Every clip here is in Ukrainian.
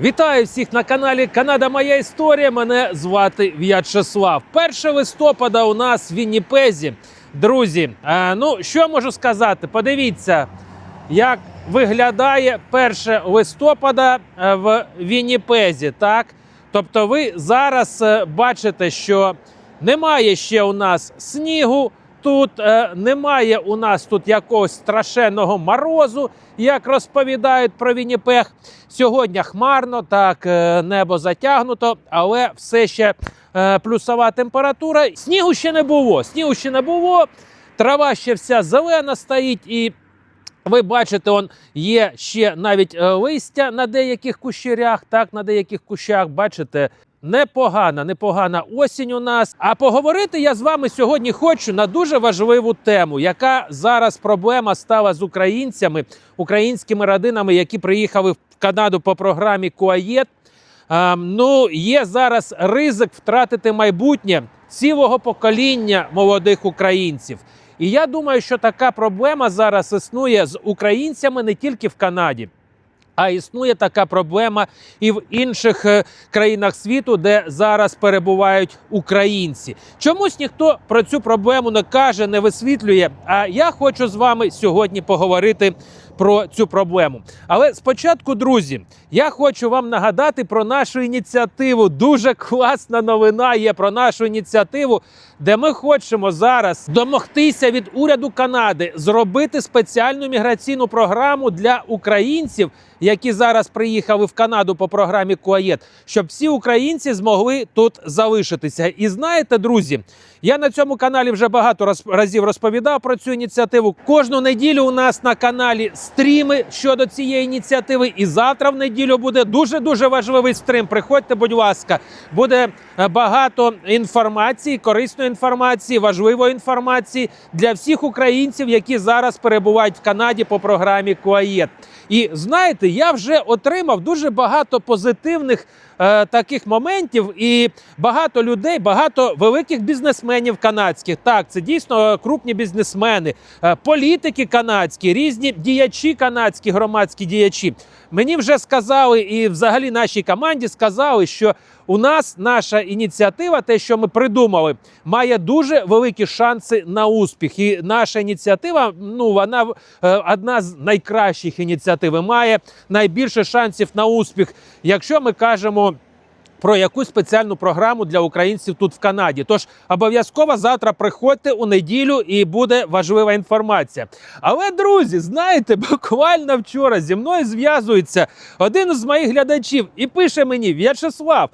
Вітаю всіх на каналі Канада Моя Історія. Мене звати В'ячеслав. 1 листопада у нас в Вінніпезі. Друзі, е, ну що можу сказати? Подивіться, як виглядає 1 листопада е, в Вінніпезі. Так? Тобто, ви зараз е, бачите, що немає ще у нас снігу. Тут е, немає у нас тут якогось страшенного морозу, як розповідають про Вінніпех. Сьогодні хмарно, так е, небо затягнуто, але все ще е, плюсова температура. Снігу ще не було. Снігу ще не було. Трава ще вся зелена стоїть і. Ви бачите, он є ще навіть е, листя на деяких кущерях. Так, на деяких кущах, бачите, непогана, непогана осінь у нас. А поговорити я з вами сьогодні хочу на дуже важливу тему, яка зараз проблема стала з українцями, українськими родинами, які приїхали в Канаду по програмі Куаєт. А, ну, є зараз ризик втратити майбутнє цілого покоління молодих українців. І я думаю, що така проблема зараз існує з українцями не тільки в Канаді. А існує така проблема і в інших е, країнах світу, де зараз перебувають українці. Чомусь ніхто про цю проблему не каже, не висвітлює. А я хочу з вами сьогодні поговорити про цю проблему. Але спочатку, друзі, я хочу вам нагадати про нашу ініціативу. Дуже класна новина є про нашу ініціативу, де ми хочемо зараз домогтися від уряду Канади зробити спеціальну міграційну програму для українців, які зараз приїхали в Канаду по програмі Куаєт, щоб всі українці змогли тут залишитися. І знаєте, друзі, я на цьому каналі вже багато разів розповідав про цю ініціативу. Кожну неділю у нас на каналі стріми щодо цієї ініціативи. І завтра в неділю буде дуже дуже важливий стрім. Приходьте, будь ласка, буде е, багато інформації, корисної інформації, важливої інформації для всіх українців, які зараз перебувають в Канаді по програмі Куаєт. І знаєте, я вже отримав дуже багато позитивних е, таких моментів, і багато людей, багато великих бізнесменів канадських. Так, це дійсно крупні бізнесмени, е, політики канадські, різні діячі канадські, громадські діячі. Мені вже сказали, і взагалі нашій команді сказали, що у нас наша ініціатива, те, що ми придумали, має дуже великі шанси на успіх. І наша ініціатива, ну вона е, одна з найкращих ініціатив, має найбільше шансів на успіх, якщо ми кажемо. Про якусь спеціальну програму для українців тут в Канаді. Тож обов'язково завтра приходьте у неділю і буде важлива інформація. Але, друзі, знаєте, буквально вчора зі мною зв'язується один з моїх глядачів і пише мені: В'ячеслав,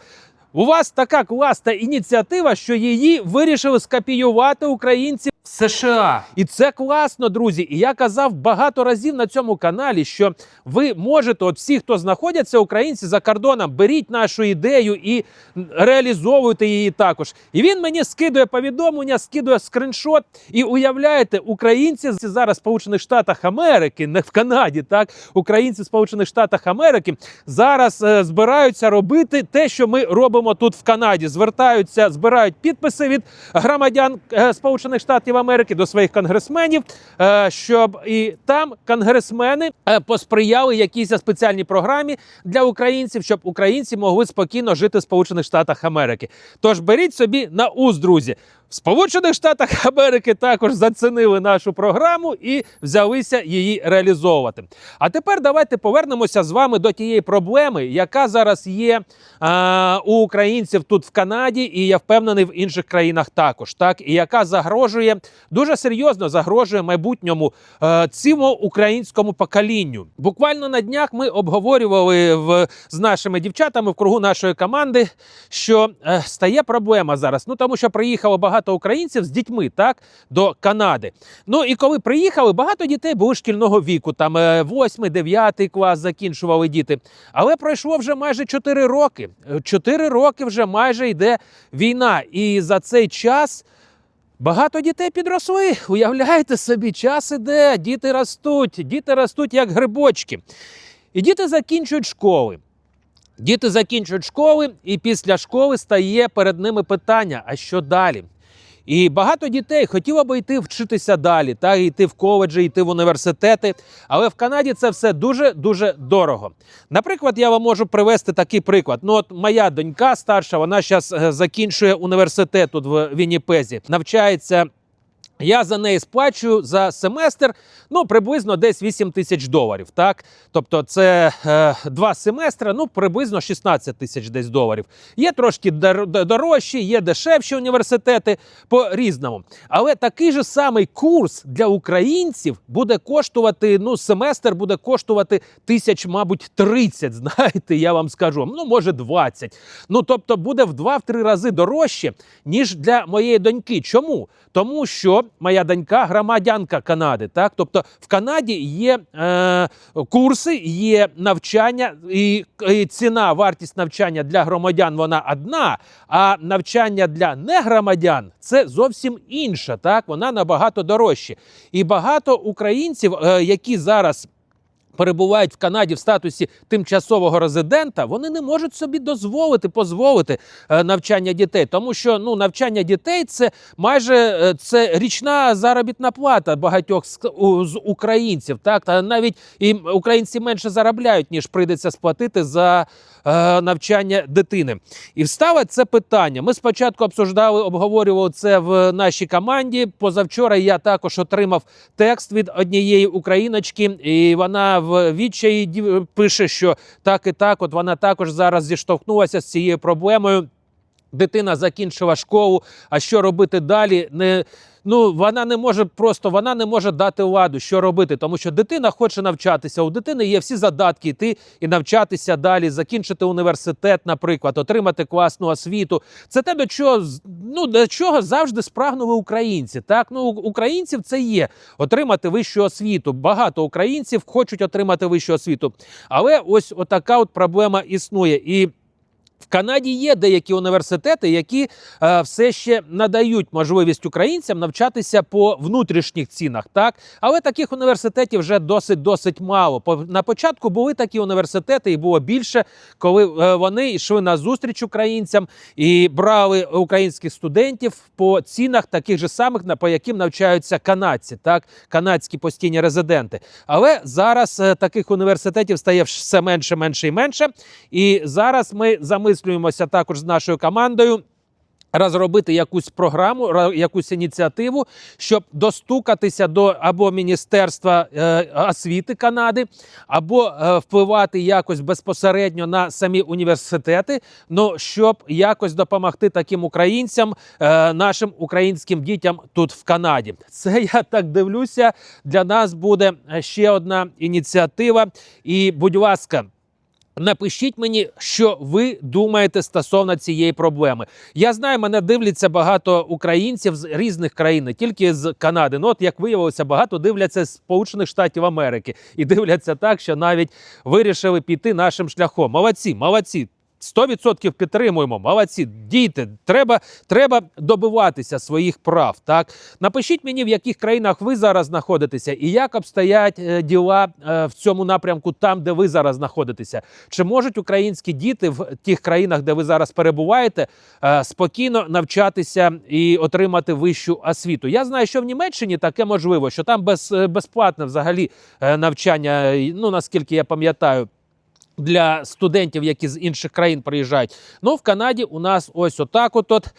у вас така класна ініціатива, що її вирішили скопіювати українці США. І це класно, друзі. І я казав багато разів на цьому каналі, що ви можете, от всі, хто знаходяться, українці за кордоном, беріть нашу ідею і реалізовуйте її також. І він мені скидує повідомлення, скидує скриншот. І уявляєте, українці зараз в Сполучених Штатах Америки, не в Канаді, так українці в Сполучених Штатах Америки зараз е, збираються робити те, що ми робимо тут в Канаді. Звертаються, збирають підписи від громадян е, Сполучених Штатів Америки до своїх конгресменів, е, щоб і там конгресмени е, посприяли якійсь спеціальній програмі для українців, щоб українці могли спокійно жити в Сполучених Штатах Америки. Тож беріть собі на уз, друзі. Сполучених Штатах Америки також зацінили нашу програму і взялися її реалізовувати. А тепер давайте повернемося з вами до тієї проблеми, яка зараз є а, у українців тут в Канаді, і я впевнений в інших країнах також, так і яка загрожує дуже серйозно загрожує майбутньому е, цілому українському поколінню. Буквально на днях ми обговорювали в, з нашими дівчатами в кругу нашої команди, що е, стає проблема зараз. Ну тому що приїхало багато українців з дітьми, так до Канади. Ну і коли приїхали, багато дітей були шкільного віку, там 8-9 клас закінчували діти. Але пройшло вже майже 4 роки. 4 роки вже майже йде війна, і за цей час. Багато дітей підросли. Уявляєте собі, час іде, діти ростуть, діти ростуть як грибочки. І діти закінчують школи. Діти закінчують школи, і після школи стає перед ними питання: а що далі? І багато дітей хотіло би йти вчитися далі, та йти в коледжі, йти в університети. Але в Канаді це все дуже дуже дорого. Наприклад, я вам можу привести такий приклад. Ну, от моя донька старша, вона зараз закінчує університет тут в Вінніпезі, навчається. Я за неї сплачую за семестр ну приблизно десь 8 тисяч доларів. Так, тобто це е, два семестри, ну приблизно 16 тисяч десь доларів. Є трошки дор- дорожчі, є дешевші університети по різному. Але такий же самий курс для українців буде коштувати. Ну, семестр буде коштувати тисяч, мабуть, 30, Знаєте, я вам скажу. Ну, може, 20. Ну тобто буде в 2-3 рази дорожче, ніж для моєї доньки. Чому? Тому що моя донька громадянка Канади. Так, тобто в Канаді є е, курси, є навчання, і, і ціна, вартість навчання для громадян вона одна, а навчання для негромадян це зовсім інша. Так, вона набагато дорожче. І багато українців, е, які зараз перебувають в Канаді в статусі тимчасового резидента, вони не можуть собі дозволити дозволити навчання дітей, тому що ну навчання дітей це майже е, це річна заробітна плата багатьох з українців. Так та навіть і українці менше заробляють ніж прийдеться сплатити за е, навчання дитини. І встало це питання. Ми спочатку обсуждали, обговорювали це в нашій команді. Позавчора я також отримав текст від однієї україночки, і вона в відчаї пише, що так і так, от вона також зараз зіштовхнулася з цією проблемою. Дитина закінчила школу. А що робити далі? Не ну вона не може просто вона не може дати ладу, що робити, тому що дитина хоче навчатися. У дитини є всі задатки йти і навчатися далі, закінчити університет, наприклад, отримати класну освіту. Це те, до чого ну до чого завжди спрагнули українці. Так, ну українців це є отримати вищу освіту. Багато українців хочуть отримати вищу освіту, але ось отака от проблема існує і. В Канаді є деякі університети, які е, все ще надають можливість українцям навчатися по внутрішніх цінах, так але таких університетів вже досить досить мало. На початку були такі університети, і було більше, коли е, вони йшли на зустріч українцям і брали українських студентів по цінах таких же самих, по яким навчаються канадці, так канадські постійні резиденти. Але зараз е, таких університетів стає все менше, менше і менше. І зараз ми замислюємося також з нашою командою. Розробити якусь програму, ра- якусь ініціативу, щоб достукатися до або Міністерства е, освіти Канади, або е, впливати якось безпосередньо на самі університети, ну щоб якось допомогти таким українцям, е, нашим українським дітям тут в Канаді. Це я так дивлюся. Для нас буде е, ще одна ініціатива. І, будь ласка. Напишіть мені, що ви думаєте стосовно цієї проблеми. Я знаю, мене дивляться багато українців з різних країн, не тільки з Канади. Ну, от як виявилося, багато дивляться з Сполучених Штатів Америки і дивляться так, що навіть вирішили піти нашим шляхом. Молодці, молодці. 100% підтримуємо. Молодці, діти, треба, треба добиватися своїх прав. Так напишіть мені, в яких країнах ви зараз знаходитеся, і як обстоять е, діла е, в цьому напрямку, там, де ви зараз знаходитеся. Чи можуть українські діти в тих країнах, де ви зараз перебуваєте, е, спокійно навчатися і отримати вищу освіту? Я знаю, що в Німеччині таке можливо, що там без, е, безплатне взагалі е, навчання. Ну наскільки я пам'ятаю для студентів, які з інших країн приїжджають. Ну, в Канаді у нас ось отак от. от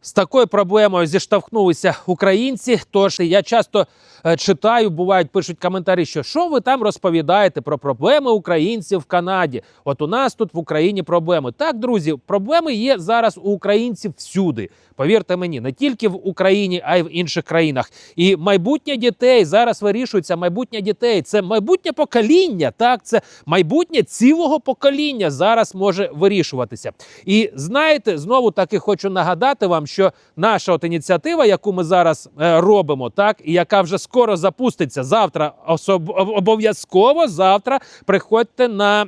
з такою проблемою зіштовхнулися українці. Тож я часто е, читаю, бувають, пишуть коментарі, що що ви там розповідаєте про проблеми українців в Канаді. От у нас тут в Україні проблеми. Так, друзі, проблеми є зараз у українців всюди. Повірте мені, не тільки в Україні, а й в інших країнах. І майбутнє дітей зараз вирішується. Майбутнє дітей це майбутнє покоління. Так, це майбутнє цілого покоління зараз може вирішуватися. І знаєте, знову таки хочу нагадати вам, що наша от ініціатива, яку ми зараз е, робимо, так і яка вже скоро запуститься завтра, особ- обов'язково завтра приходьте на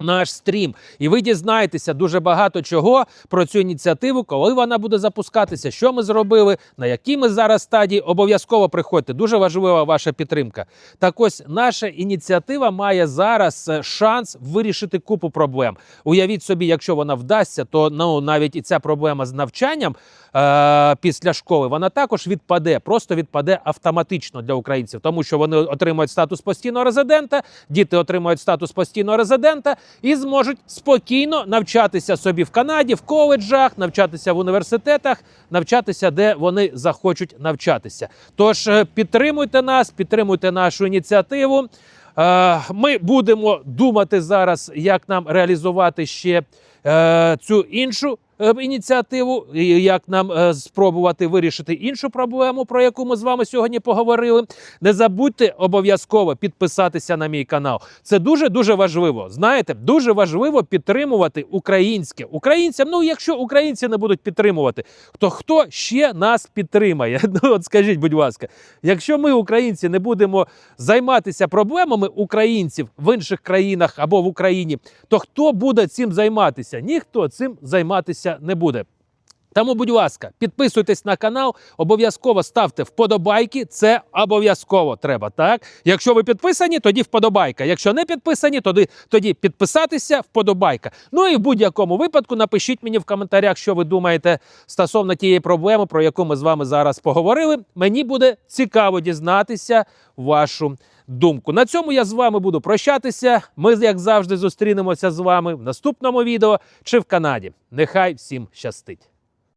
наш стрім, і ви дізнаєтеся дуже багато чого про цю ініціативу, коли вона буде запускатися, що ми зробили, на якій ми зараз стадії. Обов'язково приходьте. Дуже важлива ваша підтримка. Так ось наша ініціатива має зараз е, шанс вирішити купу проблем. Уявіть собі, якщо вона вдасться, то ну навіть і ця проблема з навчанням е- після школи вона також відпаде, просто відпаде автоматично для українців, тому що вони отримують статус постійного резидента, діти отримують статус постійного резидента і зможуть спокійно навчатися собі в Канаді, в коледжах, навчатися в університетах, навчатися, де вони захочуть навчатися. Тож е, підтримуйте нас, підтримуйте нашу ініціативу. Е, Ми будемо думати зараз, як нам реалізувати ще е, цю іншу ініціативу, і як нам е, спробувати вирішити іншу проблему, про яку ми з вами сьогодні поговорили. Не забудьте обов'язково підписатися на мій канал. Це дуже дуже важливо. Знаєте, дуже важливо підтримувати українське українцям. Ну, якщо українці не будуть підтримувати, то хто ще нас підтримає? Ну от скажіть, будь ласка, якщо ми, українці, не будемо займатися проблемами українців в інших країнах або в Україні, то хто буде цим займатися? Ніхто цим займатися не буде. Тому, будь ласка, підписуйтесь на канал, обов'язково ставте вподобайки. Це обов'язково треба. Так, якщо ви підписані, тоді вподобайка. Якщо не підписані, тоді, тоді підписатися, вподобайка. Ну і в будь-якому випадку напишіть мені в коментарях, що ви думаєте стосовно тієї проблеми, про яку ми з вами зараз поговорили. Мені буде цікаво дізнатися вашу думку. На цьому я з вами буду прощатися. Ми, як завжди, зустрінемося з вами в наступному відео чи в Канаді. Нехай всім щастить!